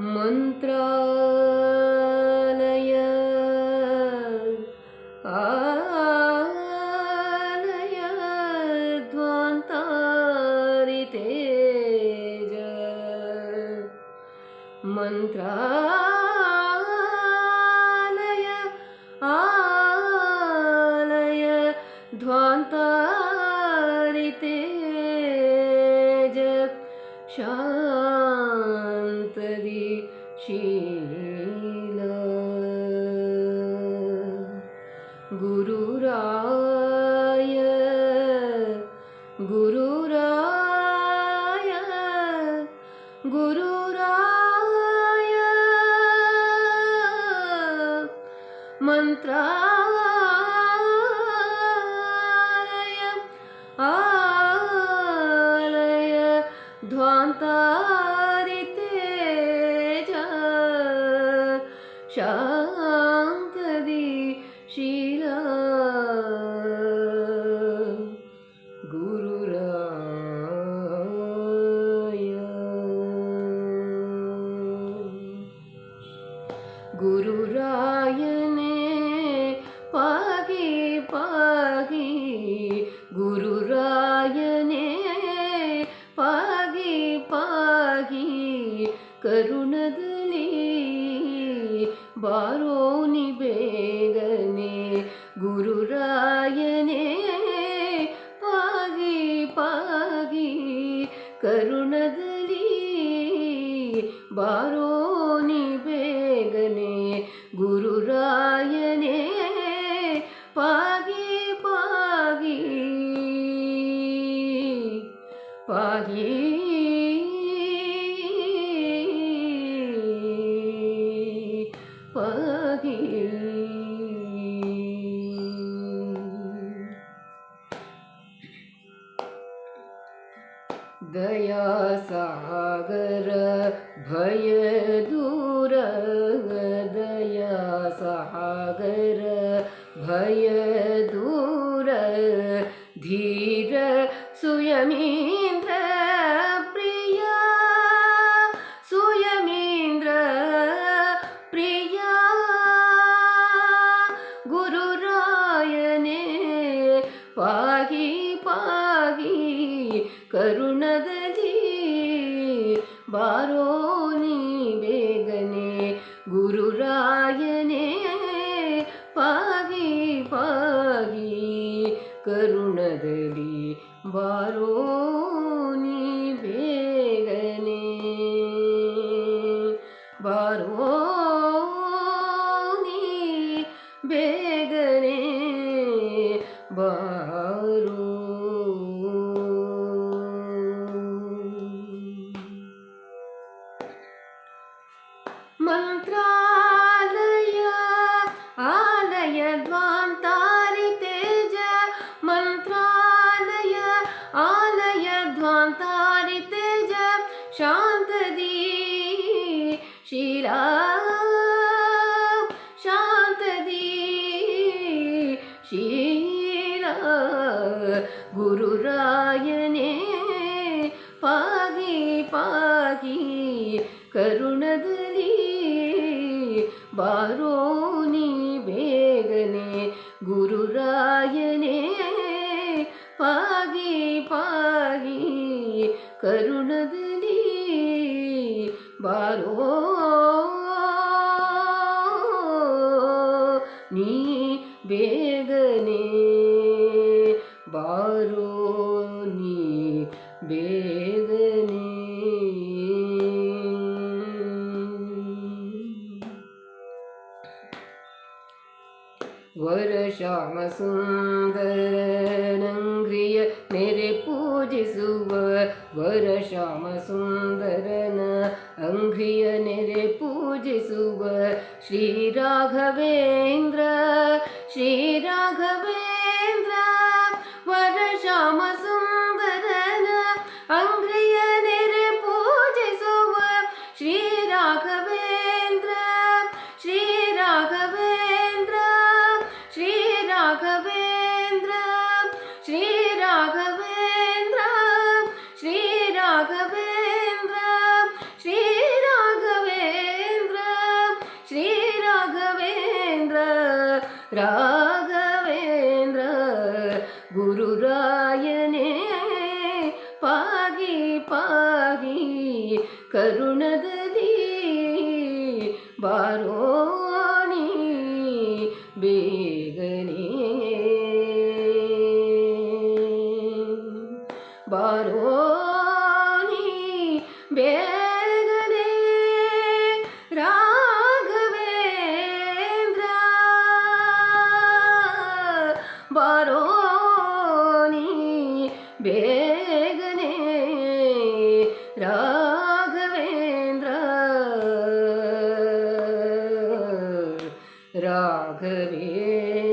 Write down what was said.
मन्त्रालय। आलय ध्वन्तरितेज। मन्त्रय आलय ध्वान्ता गुरुराय। गुरुराय। मन्त्रालय। आलय। ध्वान्तारितेज குருராயனே பாகி பாகி. குருராயனே பாகி பாகி. கருணதலி பாரோனி பேகனே குருராயனே பாகி பாகி. கருணதலி பாரோ பாகி பாகி दया सागर भय दूर दया सागर भय ಕರುಣದಲ್ಲಿ ಬಾರೋ ನೀ ಬೇಗನೆ ಗುರುರಾಯನೇ ಪಾಗಿ ಪಾಗಿ ಕರುಣದಲ್ಲಿ ಬಾರೋ ನೀ ಬೇಗನೆ ಬಾರೋ ನೀ ಬೇಗನೆ मंत्रालय आलय ध्वान्तारितेज मंत्रालय आलय ध्वान्तारितेज शान्तदी शिरा शान्तदी, शीला, गुरुरायने पागी पागी करुण करुणदली ಪಾಗಿ ಕರುಣದಲ್ಲಿ ಬಾರೋ ನೀ ಬೇಗನೆ ಗುರುರಾಯನೇ ಪಾಗಿ ಪಾಗಿ ಕರುಣದಲ್ಲಿ ಬಾರೋ ವರಶ್ಯಾಮ ಸುಂದರನಂಗ್ರಿಯ ನೆರೆ ಪೂಜಿಸುವ ವರಶ್ಯಾಮ ಸುಂದರನ ಅಂಗ್ರಿಯ ನೆರೆ ಪೂಜಿಸುವ ಶ್ರೀ ರಾಘವೇಂದ್ರ ராகவேந்திர குருராயனே பாகி பாகி கருணதி பாரோணி பேகனே பாரோணி பே baroni begne raghavendra raghavendra